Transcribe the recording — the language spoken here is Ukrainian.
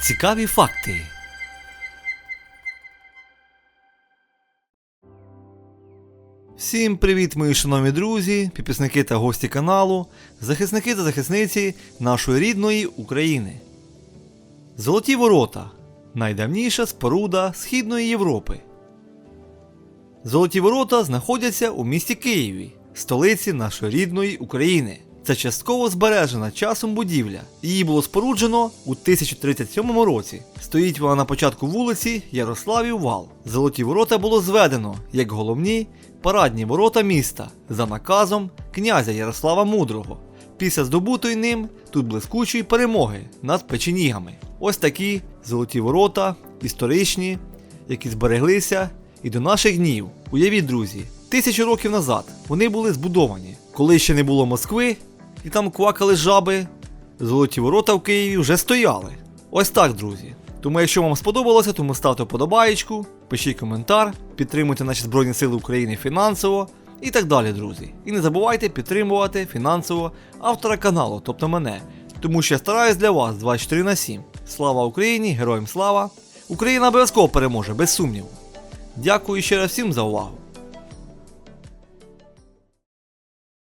Цікаві факти. Всім привіт, мої шановні друзі, підписники та гості каналу, захисники та захисниці нашої рідної України. Золоті ворота найдавніша споруда Східної Європи. Золоті ворота знаходяться у місті Києві, столиці нашої рідної України. Це частково збережена часом будівля. Її було споруджено у 1037 році. Стоїть вона на початку вулиці Ярославів Вал. Золоті ворота було зведено як головні парадні ворота міста за наказом князя Ярослава Мудрого. Після здобутої ним тут блискучої перемоги над печенігами. Ось такі золоті ворота, історичні, які збереглися і до наших днів. Уявіть, друзі, тисячу років назад вони були збудовані, коли ще не було Москви, і там квакали жаби. Золоті ворота в Києві вже стояли. Ось так, друзі. Тому, якщо вам сподобалося, тому ставте вподобаєчку, пишіть коментар, підтримуйте наші Збройні Сили України фінансово і так далі, друзі. І не забувайте підтримувати фінансово автора каналу, тобто мене. Тому що я стараюсь для вас 24 на 7. Слава Україні, героям слава! Україна обов'язково переможе, без сумніву. Дякую ще раз всім за увагу.